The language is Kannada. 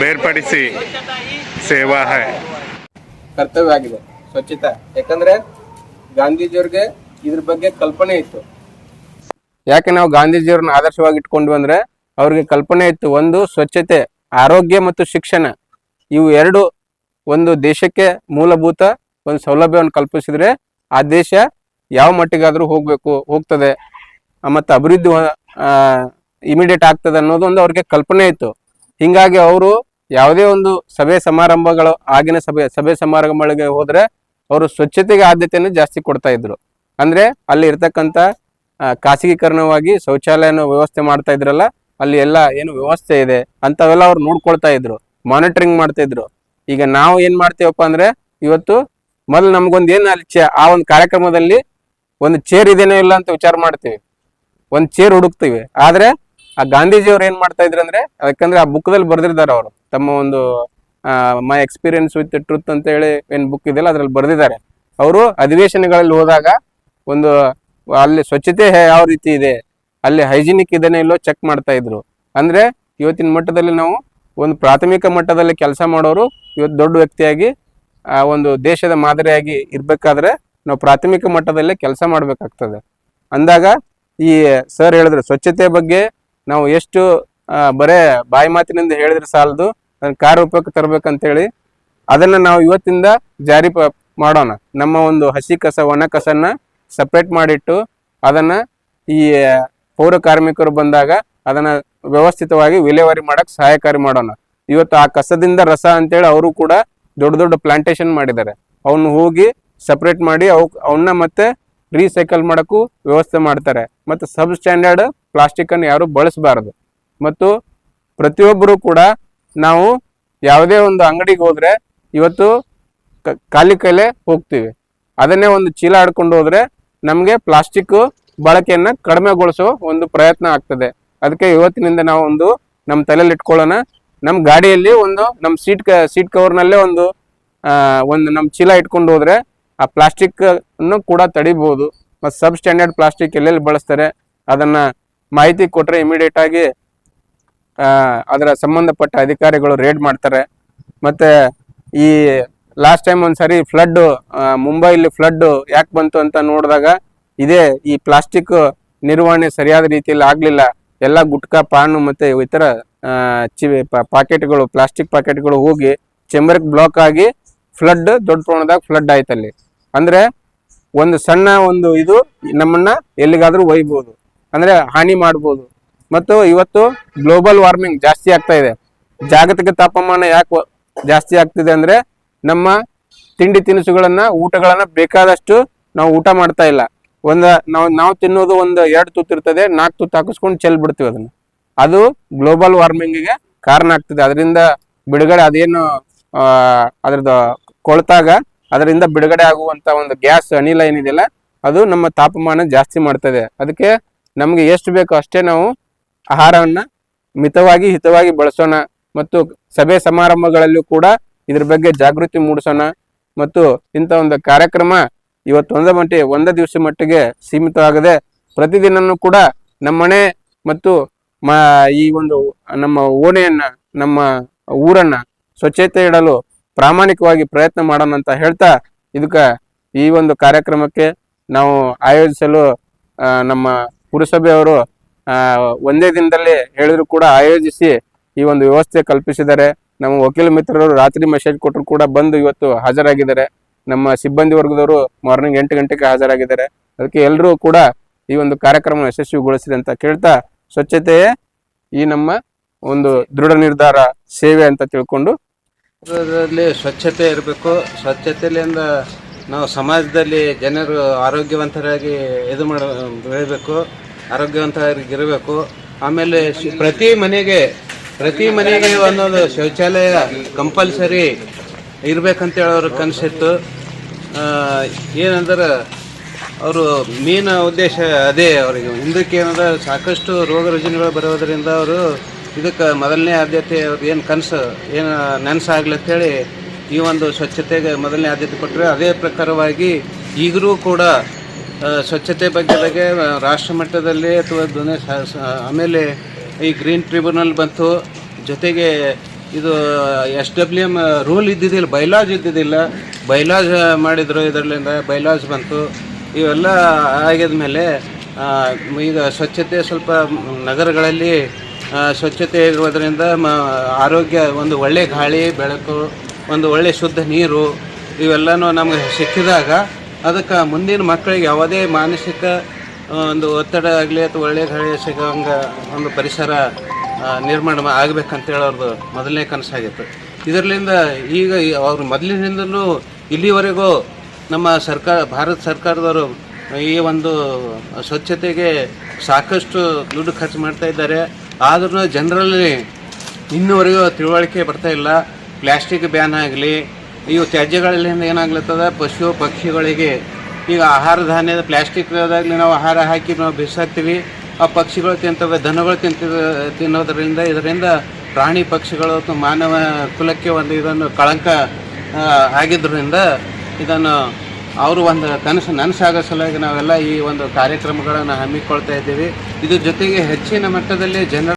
ಬೇರ್ಪಡಿಸಿ ಸೇವಾ ಹೈ. ಕರ್ತವ್ಯ ಆಗಿದೆ. ಸ್ವಚ್ಛತೆ. ಯಾಕಂದ್ರೆ ಗಾಂಧೀಜಿಯವ್ರಿಗೆ ಇದ್ರ ಬಗ್ಗೆ ಕಲ್ಪನೆ ಇತ್ತು. ಯಾಕೆ ನಾವು ಗಾಂಧೀಜಿಯವ್ರನ್ನ ಆದರ್ಶವಾಗಿ ಇಟ್ಕೊಂಡ್ವಿ ಅಂದ್ರೆ ಅವ್ರಿಗೆ ಕಲ್ಪನೆ ಇತ್ತು ಒಂದು ಸ್ವಚ್ಛತೆ, ಆರೋಗ್ಯ ಮತ್ತು ಶಿಕ್ಷಣ. ಇವು ಎರಡು ಒಂದು ದೇಶಕ್ಕೆ ಮೂಲಭೂತ ಒಂದು ಸೌಲಭ್ಯವನ್ನು ಕಲ್ಪಿಸಿದ್ರೆ ಆ ದೇಶ ಯಾವ ಮಟ್ಟಿಗಾದ್ರೂ ಹೋಗ್ಬೇಕು, ಹೋಗ್ತದೆ. ಮತ್ತು ಅಭಿವೃದ್ಧಿ ಇಮಿಡಿಯೇಟ್ ಆಗ್ತದೆ ಅನ್ನೋದು ಒಂದು ಅವ್ರಿಗೆ ಕಲ್ಪನೆ ಇತ್ತು. ಹಿಂಗಾಗಿ ಅವರು ಯಾವುದೇ ಒಂದು ಸಭೆ ಸಮಾರಂಭಗಳು, ಆಗಿನ ಸಭೆ ಸಭೆ ಸಮಾರಂಭಗಳಿಗೆ ಹೋದ್ರೆ ಅವರು ಸ್ವಚ್ಛತೆಗೆ ಆದ್ಯತೆಯನ್ನು ಜಾಸ್ತಿ ಕೊಡ್ತಾ ಇದ್ರು. ಅಂದ್ರೆ ಅಲ್ಲಿ ಇರ್ತಕ್ಕಂಥ ಖಾಸಗೀಕರಣವಾಗಿ ಶೌಚಾಲಯನ ವ್ಯವಸ್ಥೆ ಮಾಡ್ತಾ ಇದ್ರಲ್ಲ, ಅಲ್ಲಿ ಎಲ್ಲ ಏನು ವ್ಯವಸ್ಥೆ ಇದೆ ಅಂತವೆಲ್ಲ ಅವ್ರು ನೋಡ್ಕೊಳ್ತಾ ಇದ್ರು ಮಾನಿಟರಿಂಗ್ ಮಾಡ್ತಾ ಇದ್ರು. ಈಗ ನಾವು ಏನ್ ಮಾಡ್ತೀವಪ್ಪ ಅಂದ್ರೆ, ಇವತ್ತು ಮೊದಲು ನಮಗೊಂದು ಏನು ಅಲ್ಲಿ ಆ ಒಂದು ಕಾರ್ಯಕ್ರಮದಲ್ಲಿ ಒಂದು ಚೇರ್ ಇದೇನೋ ಇಲ್ಲ ಅಂತ ವಿಚಾರ ಮಾಡ್ತೀವಿ. ಒಂದು ಚೇರ್ ಹುಡುಕ್ತೀವಿ. ಆದ್ರೆ ಆ ಗಾಂಧೀಜಿಯವ್ರು ಏನ್ ಮಾಡ್ತಾ ಇದ್ರು ಅಂದ್ರೆ, ಯಾಕಂದ್ರೆ ಆ ಬುಕ್ದಲ್ಲಿ ಬರ್ದಿದ್ದಾರೆ ಅವರು. ತಮ್ಮ ಒಂದು ಮೈ ಎಕ್ಸ್ಪೀರಿಯನ್ಸ್ ವಿತ್ ಟ್ರೂತ್ ಅಂತ ಹೇಳಿ ಏನ್ ಬುಕ್ ಇದೆಯಲ್ಲ, ಅದ್ರಲ್ಲಿ ಬರ್ದಿದ್ದಾರೆ. ಅವರು ಅಧಿವೇಶನಗಳಲ್ಲಿ ಹೋದಾಗ ಒಂದು, ಅಲ್ಲಿ ಸ್ವಚ್ಛತೆ ಯಾವ ರೀತಿ ಇದೆ, ಅಲ್ಲಿ ಹೈಜಿನಿಕ್ ಇದನ್ನೇ ಇಲ್ಲೋ ಚೆಕ್ ಮಾಡ್ತಾ ಇದ್ರು. ಅಂದ್ರೆ ಇವತ್ತಿನ ಮಟ್ಟದಲ್ಲಿ ನಾವು ಒಂದು ಪ್ರಾಥಮಿಕ ಮಟ್ಟದಲ್ಲಿ ಕೆಲಸ ಮಾಡೋರು ಇವತ್ತು ದೊಡ್ಡ ವ್ಯಕ್ತಿಯಾಗಿ, ಆ, ಒಂದು ದೇಶದ ಮಾದರಿಯಾಗಿ ಇರಬೇಕಾದ್ರೆ ನಾವು ಪ್ರಾಥಮಿಕ ಮಟ್ಟದಲ್ಲೇ ಕೆಲಸ ಮಾಡ್ಬೇಕಾಗ್ತದೆ. ಅಂದಾಗ ಈ ಸರ್ ಹೇಳಿದ್ರು, ಸ್ವಚ್ಛತೆ ಬಗ್ಗೆ ನಾವು ಎಷ್ಟು ಬರೇ ಬಾಯಿ ಮಾತಿನಿಂದ ಹೇಳಿದ್ರೆ ಸಾಲದು ಕಾರ್ಯರೂಪಕ್ಕೆ ತರಬೇಕಂತೇಳಿ ಅದನ್ನ ನಾವು ಇವತ್ತಿಂದ ಜಾರಿ ಮಾಡೋಣ. ನಮ್ಮ ಒಂದು ಹಸಿ ಕಸ, ಒಣ ಕಸನ್ನ ಸಪ್ರೇಟ್ ಮಾಡಿಟ್ಟು ಅದನ್ನ ಈ ಪೌರ ಕಾರ್ಮಿಕರು ಬಂದಾಗ ಅದನ್ನ ವ್ಯವಸ್ಥಿತವಾಗಿ ವಿಲೇವಾರಿ ಮಾಡಕ್ ಸಹಾಯಕಾರಿ ಮಾಡೋಣ. ಇವತ್ತು ಆ ಕಸದಿಂದ ರಸ ಅಂತೇಳಿ ಅವರು ಕೂಡ ದೊಡ್ಡ ದೊಡ್ಡ ಪ್ಲಾಂಟೇಶನ್ ಮಾಡಿದ್ದಾರೆ. ಅವನು ಹೋಗಿ ಸಪ್ರೇಟ್ ಮಾಡಿ ಅವ್ ಅವನ್ನ ಮತ್ತೆ ರೀಸೈಕಲ್ ಮಾಡೋಕ್ಕೂ ವ್ಯವಸ್ಥೆ ಮಾಡ್ತಾರೆ. ಮತ್ತು ಸಬ್ ಸ್ಟ್ಯಾಂಡರ್ಡ್ ಪ್ಲಾಸ್ಟಿಕ್ ಅನ್ನು ಯಾರು ಬಳಸಬಾರದು. ಮತ್ತು ಪ್ರತಿಯೊಬ್ಬರು ಕೂಡ ನಾವು ಯಾವುದೇ ಒಂದು ಅಂಗಡಿಗೆ ಹೋದ್ರೆ ಇವತ್ತು ಕ- ಖಾಲಿ ಕೈಲೇ ಹೋಗ್ತೀವಿ. ಅದನ್ನೇ ಒಂದು ಚೀಲ ಆಡ್ಕೊಂಡು ಹೋದ್ರೆ ನಮಗೆ ಪ್ಲಾಸ್ಟಿಕ್ ಬಳಕೆಯನ್ನು ಕಡಿಮೆಗೊಳಿಸೋ ಒಂದು ಪ್ರಯತ್ನ ಆಗ್ತದೆ. ಅದಕ್ಕೆ ಇವತ್ತಿನಿಂದ ನಾವು ಒಂದು ನಮ್ಮ ತಲೆಯಲ್ಲಿ ಇಟ್ಕೊಳ್ಳೋಣ. ನಮ್ಮ ಗಾಡಿಯಲ್ಲಿ ಒಂದು ನಮ್ಮ ಸೀಟ್ ಸೀಟ್ ಕವರ್ನಲ್ಲೇ ಒಂದು ಒಂದು ನಮ್ಮ ಚೀಲ ಇಟ್ಕೊಂಡು ಹೋದ್ರೆ ಆ ಪ್ಲಾಸ್ಟಿಕ್ ಅನ್ನು ಕೂಡ ತಡಿಬಹುದು. ಮತ್ತು ಸಬ್ ಸ್ಟ್ಯಾಂಡರ್ಡ್ ಪ್ಲಾಸ್ಟಿಕ್ ಎಲ್ಲೆಲ್ಲಿ ಬಳಸ್ತಾರೆ, ಅದನ್ನು ಮಾಹಿತಿ ಕೊಟ್ಟರೆ ಇಮಿಡಿಯೇಟ್ ಆಗಿ ಅದರ ಸಂಬಂಧಪಟ್ಟ ಅಧಿಕಾರಿಗಳು ರೇಡ್ ಮಾಡ್ತಾರೆ. ಮತ್ತು ಈ ಲಾಸ್ಟ್ ಟೈಮ್ ಒಂದ್ಸರಿ ಫ್ಲಡ್ಡು ಮುಂಬೈಲಿ ಫ್ಲಡ್ಡು ಯಾಕೆ ಬಂತು ಅಂತ ನೋಡಿದಾಗ ಇದೇ ಈ ಪ್ಲಾಸ್ಟಿಕ್ ನಿರ್ವಹಣೆ ಸರಿಯಾದ ರೀತಿಯಲ್ಲಿ ಆಗಲಿಲ್ಲ. ಎಲ್ಲ ಗುಟ್ಕಾ, ಪಾನು ಮತ್ತು ಇತರ ಚಿ ಪಾಕೆಟ್ಗಳು ಪ್ಲಾಸ್ಟಿಕ್ ಪಾಕೆಟ್ಗಳು ಹೋಗಿ ಚೆಂಬರ್ಗೆ ಬ್ಲಾಕ್ ಆಗಿ ಫ್ಲಡ್ ದೊಡ್ಡ ಪ್ರಮಾಣದಾಗ ಫ್ಲಡ್ ಆಯ್ತಲ್ಲಿ. ಅಂದ್ರೆ ಒಂದು ಸಣ್ಣ ಒಂದು ಇದು ನಮ್ಮನ್ನ ಎಲ್ಲಿಗಾದ್ರೂ ಒಯ್ಬೋದು. ಅಂದ್ರೆ ಹಾನಿ ಮಾಡ್ಬೋದು. ಮತ್ತು ಇವತ್ತು ಗ್ಲೋಬಲ್ ವಾರ್ಮಿಂಗ್ ಜಾಸ್ತಿ ಆಗ್ತಾ ಇದೆ. ಜಾಗತಿಕ ತಾಪಮಾನ ಯಾಕೆ ಜಾಸ್ತಿ ಆಗ್ತಿದೆ ಅಂದ್ರೆ ನಮ್ಮ ತಿಂಡಿ ತಿನಿಸುಗಳನ್ನ, ಊಟಗಳನ್ನ ಬೇಕಾದಷ್ಟು ನಾವು ಊಟ ಮಾಡ್ತಾ ಇಲ್ಲ. ಒಂದ, ನಾವು ನಾವು ತಿನ್ನೋದು ಒಂದು ಎರಡು ತುತ್ತು ಇರ್ತದೆ ನಾಲ್ಕು ತುತ್ತು ಹಾಕಿಸ್ಕೊಂಡು ಚೆಲ್ ಬಿಡ್ತೀವಿ ಅದನ್ನ. ಅದು ಗ್ಲೋಬಲ್ ವಾರ್ಮಿಂಗಿಗೆ ಕಾರಣ ಆಗ್ತದೆ. ಅದರಿಂದ ಬಿಡುಗಡೆ ಅದೇನು ಅದ್ರದ್ದು ಕೊಳ್ತಾಗ ಅದರಿಂದ ಬಿಡುಗಡೆ ಆಗುವಂತ ಒಂದು ಗ್ಯಾಸ್ ಅನಿಲ ಏನಿದೆಯಲ್ಲ, ಅದು ನಮ್ಮ ತಾಪಮಾನ ಜಾಸ್ತಿ ಮಾಡ್ತದೆ. ಅದಕ್ಕೆ ನಮಗೆ ಎಷ್ಟು ಬೇಕೋ ಅಷ್ಟೇ ನಾವು ಆಹಾರವನ್ನ ಮಿತವಾಗಿ, ಹಿತವಾಗಿ ಬಳಸೋಣ. ಮತ್ತು ಸಭೆ ಸಮಾರಂಭಗಳಲ್ಲೂ ಕೂಡ ಇದ್ರ ಬಗ್ಗೆ ಜಾಗೃತಿ ಮೂಡಿಸೋಣ. ಮತ್ತು ಇಂಥ ಒಂದು ಕಾರ್ಯಕ್ರಮ ಇವತ್ತು ಒಂದ ಮಟ್ಟಿ, ಒಂದ ದಿವಸ ಮಟ್ಟಿಗೆ ಸೀಮಿತವಾಗದೆ ಪ್ರತಿದಿನನೂ ಕೂಡ ನಮ್ಮನೆ ಮತ್ತು ಮ, ಈ ಒಂದು ನಮ್ಮ ಓಣೆಯನ್ನ, ನಮ್ಮ ಊರನ್ನ ಸ್ವಚ್ಛತೆ ಇಡಲು ಪ್ರಾಮಾಣಿಕವಾಗಿ ಪ್ರಯತ್ನ ಮಾಡೋಣ ಅಂತ ಹೇಳ್ತಾ ಇದಕ್ಕೆ ಈ ಒಂದು ಕಾರ್ಯಕ್ರಮಕ್ಕೆ ನಾವು ಆಯೋಜಿಸಲು ನಮ್ಮ ಪುರಸಭೆಯವರು ಒಂದೇ ದಿನದಲ್ಲಿ ಹೇಳಿದ್ರು ಕೂಡ ಆಯೋಜಿಸಿ ಈ ಒಂದು ವ್ಯವಸ್ಥೆ ಕಲ್ಪಿಸಿದ್ದಾರೆ. ನಮ್ಮ ವಕೀಲ ಮಿತ್ರರು ರಾತ್ರಿ ಮೆಸೇಜ್ ಕೊಟ್ಟರು ಕೂಡ ಬಂದು ಇವತ್ತು ಹಾಜರಾಗಿದ್ದಾರೆ. ನಮ್ಮ ಸಿಬ್ಬಂದಿ ವರ್ಗದವರು ಮಾರ್ನಿಂಗ್ ಎಂಟು ಗಂಟೆಗೆ ಹಾಜರಾಗಿದ್ದಾರೆ. ಅದಕ್ಕೆ ಎಲ್ಲರೂ ಕೂಡ ಈ ಒಂದು ಕಾರ್ಯಕ್ರಮ ಯಶಸ್ವಿಗೊಳಿಸಿದೆ ಅಂತ ಕೇಳ್ತಾ ಸ್ವಚ್ಛತೆಯೇ ಈ ನಮ್ಮ ಒಂದು ದೃಢ ನಿರ್ಧಾರ, ಸೇವೆ ಅಂತ ತಿಳ್ಕೊಂಡು ಅದರಲ್ಲಿ ಸ್ವಚ್ಛತೆ ಇರಬೇಕು. ಸ್ವಚ್ಛತೆಯಿಂದ ನಾವು ಸಮಾಜದಲ್ಲಿ ಜನರು ಆರೋಗ್ಯವಂತರಾಗಿ ಇದು ಮಾಡ ಆರೋಗ್ಯವಂತರಾಗಿರಬೇಕು. ಆಮೇಲೆ ಪ್ರತಿ ಮನೆಗೆ ಪ್ರತಿ ಮನೆಗೆ ಒಂದೊಂದು ಶೌಚಾಲಯ ಕಂಪಲ್ಸರಿ ಇರಬೇಕಂತೇಳಿ ಅವ್ರ ಕನಸಿತ್ತು. ಏನಂದ್ರೆ ಅವರು ಮೇನ್ ಉದ್ದೇಶ ಅದೇ ಅವರಿಗೆ. ಹಿಂದಕ್ಕೆ ಏನಂದ್ರೆ ಸಾಕಷ್ಟು ರೋಗ ರುಜಿನಗಳು ಬರೋದರಿಂದ ಅವರು ಇದಕ್ಕೆ ಮೊದಲನೇ ಆದ್ಯತೆ ಅವ್ರು ಏನು ಕನಸು, ಏನು ನೆನಸಾಗಲಿ ಅಂತೇಳಿ ಈ ಒಂದು ಸ್ವಚ್ಛತೆಗೆ ಮೊದಲನೇ ಆದ್ಯತೆ ಕೊಟ್ಟರೆ ಅದೇ ಪ್ರಕಾರವಾಗಿ ಈಗಲೂ ಕೂಡ ಸ್ವಚ್ಛತೆ ಬಗ್ಗೆ ರಾಷ್ಟ್ರ ಮಟ್ಟದಲ್ಲಿ ಅಥವಾ ಸ- ಆಮೇಲೆ ಈ ಗ್ರೀನ್ ಟ್ರಿಬ್ಯುನಲ್ ಬಂತು. ಜೊತೆಗೆ ಇದು, ಎಸ್ ಡಬ್ಲ್ಯೂ ಎಂ ರೂಲ್ ಇದ್ದಿದ್ದಿಲ್ಲ, ಬೈಲಾಜ್ ಇದ್ದಿದ್ದಿಲ್ಲ. ಬೈಲಾಜ್ ಮಾಡಿದ್ರು ಇದರಲ್ಲಿಂದ, ಬೈಲಾಜ್ ಬಂತು. ಇವೆಲ್ಲ ಆಗಿದ ಮೇಲೆ ಈಗ ಸ್ವಚ್ಛತೆ ಸ್ವಲ್ಪ ನಗರಗಳಲ್ಲಿ ಸ್ವಚ್ಛತೆ ಇರುವುದರಿಂದ ಮ, ಆರೋಗ್ಯ ಒಂದು ಒಳ್ಳೆಯ ಗಾಳಿ, ಬೆಳಕು, ಒಂದು ಒಳ್ಳೆಯ ಶುದ್ಧ ನೀರು ಇವೆಲ್ಲನೂ ನಮಗೆ ಸಿಕ್ಕಿದಾಗ ಅದಕ್ಕೆ ಮುಂದಿನ ಮಕ್ಕಳಿಗೆ ಯಾವುದೇ ಮಾನಸಿಕ ಒಂದು ಒತ್ತಡ ಆಗಲಿ ಅಥವಾ ಒಳ್ಳೆಯ ಗಾಳಿ ಸಿಗೋಂಗ ಒಂದು ಪರಿಸರ ನಿರ್ಮಾಣ ಆಗ್ಬೇಕಂತೇಳಿ ಅವ್ರದ್ದು ಮೊದಲನೇ ಕನಸಾಗಿತ್ತು. ಇದರಿಂದ ಈಗ ಅವ್ರು ಮೊದಲಿನಿಂದಲೂ ಇಲ್ಲಿವರೆಗೂ ನಮ್ಮ ಸರ್ಕಾರ, ಭಾರತ ಸರ್ಕಾರದವರು ಈ ಒಂದು ಸ್ವಚ್ಛತೆಗೆ ಸಾಕಷ್ಟು ದುಡ್ಡು ಖರ್ಚು ಮಾಡ್ತಾ ಇದ್ದಾರೆ. ಆದ್ರೂ ಜನರಲ್ಲಿ ಇನ್ನೂವರೆಗೂ ತಿಳುವಳಿಕೆ ಬರ್ತಾ ಇಲ್ಲ. ಪ್ಲಾಸ್ಟಿಕ್ ಬ್ಯಾನ್ ಆಗಲಿ ಇವು ತ್ಯಾಜ್ಯಗಳಿಂದ ಏನಾಗ್ಲತ್ತದ? ಪಶು ಪಕ್ಷಿಗಳಿಗೆ ಈಗ ಆಹಾರ ಧಾನ್ಯದ ಪ್ಲ್ಯಾಸ್ಟಿಕ್ದಾಗಲಿ ನಾವು ಆಹಾರ ಹಾಕಿ ನಾವು ಬಿಸಾಕ್ತೀವಿ. ಆ ಪಕ್ಷಿಗಳು ತಿಂತವೆ, ದನಗಳು ತಿಂತ ತಿನ್ನೋದರಿಂದ ಇದರಿಂದ ಪ್ರಾಣಿ ಪಕ್ಷಿಗಳು ಮಾನವ ಕುಲಕ್ಕೆ ಒಂದು ಇದನ್ನು ಕಳಂಕ ಆಗಿದ್ದರಿಂದ ಇದನ್ನು ಅವರು ಒಂದು ಕನಸು ನನಸಾಗೋ ಸಲುವಾಗಿ ನಾವೆಲ್ಲ ಈ ಒಂದು ಕಾರ್ಯಕ್ರಮಗಳನ್ನು ಹಮ್ಮಿಕೊಳ್ತಾ ಇದ್ದೀವಿ. ಇದ್ರ ಜೊತೆಗೆ ಹೆಚ್ಚಿನ ಮಟ್ಟದಲ್ಲಿ ಜನರ